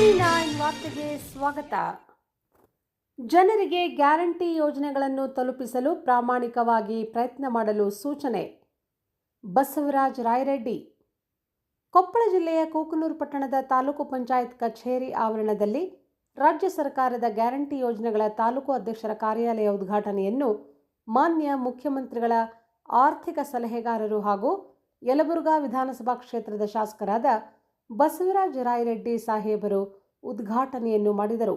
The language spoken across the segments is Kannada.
ಸ್ವಾಗತ. ಜನರಿಗೆ ಗ್ಯಾರಂಟಿ ಯೋಜನೆಗಳನ್ನು ತಲುಪಿಸಲು ಪ್ರಾಮಾಣಿಕವಾಗಿ ಪ್ರಯತ್ನ ಮಾಡಲು ಸೂಚನೆ. ಬಸವರಾಜ ರಾಯರೆಡ್ಡಿ. ಕೊಪ್ಪಳ ಜಿಲ್ಲೆಯ ಕೋಕನೂರು ಪಟ್ಟಣದ ತಾಲೂಕು ಪಂಚಾಯತ್ ಕಚೇರಿ ಆವರಣದಲ್ಲಿ ರಾಜ್ಯ ಸರ್ಕಾರದ ಗ್ಯಾರಂಟಿ ಯೋಜನೆಗಳ ತಾಲೂಕು ಅಧ್ಯಕ್ಷರ ಕಾರ್ಯಾಲಯ ಉದ್ಘಾಟನೆಯನ್ನು ಮಾನ್ಯ ಮುಖ್ಯಮಂತ್ರಿಗಳ ಆರ್ಥಿಕ ಸಲಹೆಗಾರರು ಹಾಗೂ ಯಲಬುರ್ಗಾ ವಿಧಾನಸಭಾ ಕ್ಷೇತ್ರದ ಶಾಸಕರಾದ ಬಸವರಾಜ ರಾಯರೆಡ್ಡಿ ಸಾಹೇಬರು ಉದ್ಘಾಟನೆಯನ್ನು ಮಾಡಿದರು.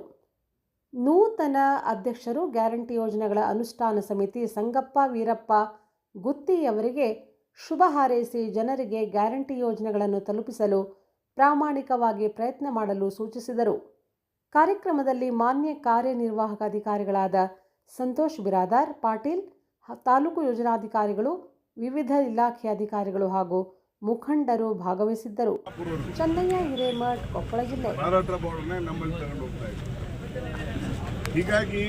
ನೂತನ ಅಧ್ಯಕ್ಷರು ಗ್ಯಾರಂಟಿ ಯೋಜನೆಗಳ ಅನುಷ್ಠಾನ ಸಮಿತಿ ಸಂಗಪ್ಪ ವೀರಪ್ಪ ಗುತ್ತಿಯವರಿಗೆ ಶುಭ ಹಾರೈಸಿ ಜನರಿಗೆ ಗ್ಯಾರಂಟಿ ಯೋಜನೆಗಳನ್ನು ತಲುಪಿಸಲು ಪ್ರಾಮಾಣಿಕವಾಗಿ ಪ್ರಯತ್ನ ಮಾಡಲು ಸೂಚಿಸಿದರು. ಕಾರ್ಯಕ್ರಮದಲ್ಲಿ ಮಾನ್ಯ ಕಾರ್ಯನಿರ್ವಾಹಕ ಅಧಿಕಾರಿಗಳಾದ ಸಂತೋಷ್ ಬಿರಾದಾರ್ ಪಾಟೀಲ್, ತಾಲೂಕು ಯೋಜನಾಧಿಕಾರಿಗಳು, ವಿವಿಧ ಇಲಾಖೆ ಅಧಿಕಾರಿಗಳು ಹಾಗೂ ಮುಖಂಡರು ಭಾಗವಹಿಸಿದ್ದರು. ಚಂದಯ್ಯ ಹಿರೇಮಠ್, ಕೊಪ್ಪಳ ಜಿಲ್ಲೆ. ಹೀಗಾಗಿ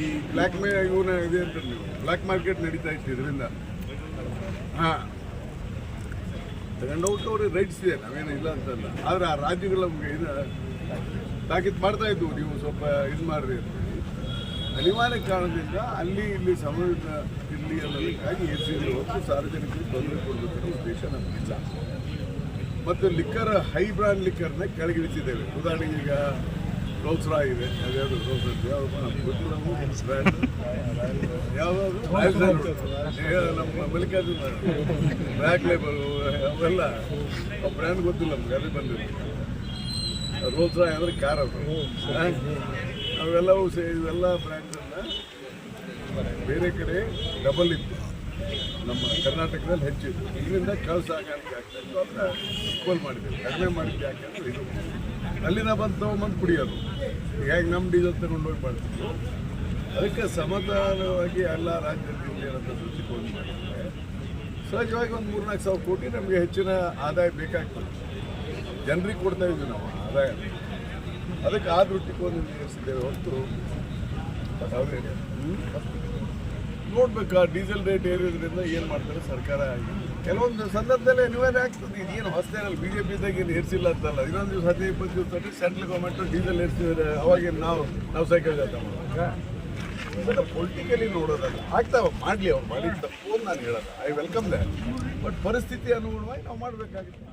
ಈ ಬ್ಲ್ಯಾಕ್ ಮೇ ಇವನ ಇದೆ ಅಂತ ನೀವು ಬ್ಲ್ಯಾಕ್ ಮಾರ್ಕೆಟ್ ನಡೀತಾ ಇತ್ತು ಇದರಿಂದ. ಹಾಂ. ತಗೊಂಡೋಗ್ತು ಅವ್ರಿಗೆ ರೈಟ್ಸ್ ಇದೆ, ನಾವೇನು ಇಲ್ಲ ಅಂತಲ್ಲ. ಆದರೆ ಆ ರಾಜ್ಯಗಳು ಇದು ತಾಕೀತು ಮಾಡ್ತಾ ಇದ್ವು, ನೀವು ಸ್ವಲ್ಪ ಇದು ಮಾಡ್ರಿ. ಅನಿವಾರ್ಯ ಕಾರಣದಿಂದ ಅಲ್ಲಿ ಇಲ್ಲಿ ಸಮಯದ ಇಲ್ಲಿ ಅನ್ನೋದಕ್ಕಾಗಿ ಎಸಿದ್ರು ಹೊತ್ತು ಸಾರ್ವಜನಿಕರಿಗೆ ತೊಂದರೆ ಕೊಡಬೇಕನ್ನೋ ಉದ್ದೇಶ ನಮಗಿಲ್ಲ. ಮತ್ತು ಲಿಕ್ಕರ್, ಹೈ ಬ್ರಾಂಡ್ ಲಿಕ್ಕರ್ನ ಕೆಳಗಿಳಿಸಿದ್ದೇವೆ ಉದಾಹರಣೆಗೆ ಈಗ ರೋಸ್ ರಾಯ್ ಇದೆ. ಅದ್ಯಾವುದು ರೋಲ್ಸ್ ಯಾವುದು ನಮ್ಗೆ ಬ್ರ್ಯಾಂಡ್ ಯಾವುದು? ನಮ್ಮ ಮಲ್ಲಿಕಾರ್ಜುನ ಬ್ಲ್ಯಾಕ್ ಲೇಬಲ್ ಅವೆಲ್ಲ ಆ ಬ್ರ್ಯಾಂಡ್ ಗೊತ್ತಿಲ್ಲ ನಮ್ಗೆ ಅದೇ ಬಂದಿದೆ. ರಾಯ್ ಅಂದರೆ ಕಾರ್ ಅದು? ಅವೆಲ್ಲವೂ ಸೇ ಇವೆಲ್ಲ ಬ್ರ್ಯಾಂಡ್ಗಳನ್ನ ಬೇರೆ ಕಡೆ ಡಬಲ್ ಇತ್ತು. ನಮ್ಮ ಕರ್ನಾಟಕದಲ್ಲಿ ಹೆಚ್ಚಿತ್ತು. ಇದರಿಂದ ಕಳ್ಸ ಸಾಗಾಣಿಕೆ ಆಗ್ತಾ ಇತ್ತು. ಅದನ್ನ ಈಕ್ವಲ್ ಮಾಡಿದ್ವಿ ಕಡಿಮೆ ಮಾಡಿದ್ವಿ ಯಾಕೆಂದ್ರೆ ಇದು. ಅಲ್ಲಿನ ಬಂದು ತೊಗೊಂಬಂದು ಕುಡಿಯೋದು. ಹೇಗೆ ನಮ್ಮ ಡೀಸೆಲ್ ತಗೊಂಡು ಹೋಗಿ ಅದಕ್ಕೆ ಸಮಾಧಾನವಾಗಿ ಎಲ್ಲ ರಾಜ್ಯದಲ್ಲಿ ಏನಂತ ದೃಷ್ಟಿಕೋನ ಮಾಡಿದ್ರೆ ಸಹಜವಾಗಿ ಒಂದು ಮೂರ್ನಾಲ್ಕು ಸಾವಿರ ಕೋಟಿ ನಮಗೆ ಹೆಚ್ಚಿನ ಆದಾಯ ಬೇಕಾಗ್ತದೆ. ಜನರಿಗೆ ಕೊಡ್ತಾ ಇದ್ವಿ ನಾವು ಆದಾಯ. ಅದಕ್ಕೆ ಆ ದೃಷ್ಟಿಕೋನದಿಂದ ಏರಿಸಿದ್ದೇವೆ ಹೊರತು ನೋಡ್ಬೇಕಾ ಡೀಸೆಲ್ ರೇಟ್ ಏರಿದ್ರಿಂದ ಏನು ಮಾಡ್ತಾರೆ ಸರ್ಕಾರ ಕೆಲವೊಂದು ಸಂದರ್ಭದಲ್ಲಿ ಅನಿವಾರ್ಯ ಆಗ್ತದೆ. ಏನು ಹೊಸದೇನಲ್ಲ ಬಿ ಜೆ ಪಿದಾಗ ಏನು ಏರಿಸಿಲ್ಲ ಅಂತಲ್ಲ. ಇನ್ನೊಂದು ದಿವಸ ಹದಿನೈದು, ಇಪ್ಪತ್ತು ದಿವಸ ಸೆಂಟ್ರಲ್ ಗೌರ್ಮೆಂಟು ಡೀಸೆಲ್ ಏರಿಸಿದ್ರೆ ಅವಾಗೇನು ನಾವು ನಾವು ಸೈಕಲ್ ಜಾತ ಪೊಲಿಟಿಕಲಿ ನೋಡೋದಲ್ಲ. ಆಗ್ತಾವ ಮಾಡಲಿ ಅವ್ರು, ಮಾಡಿ ಫೋನ್ ನಾನು ಹೇಳಲ್ಲ. ಐ ವೆಲ್ಕಮ್ ದ ಬಟ್ ಪರಿಸ್ಥಿತಿ ಅನುಗುಣವಾಗಿ ನಾವು ಮಾಡಬೇಕಾಗಿತ್ತು.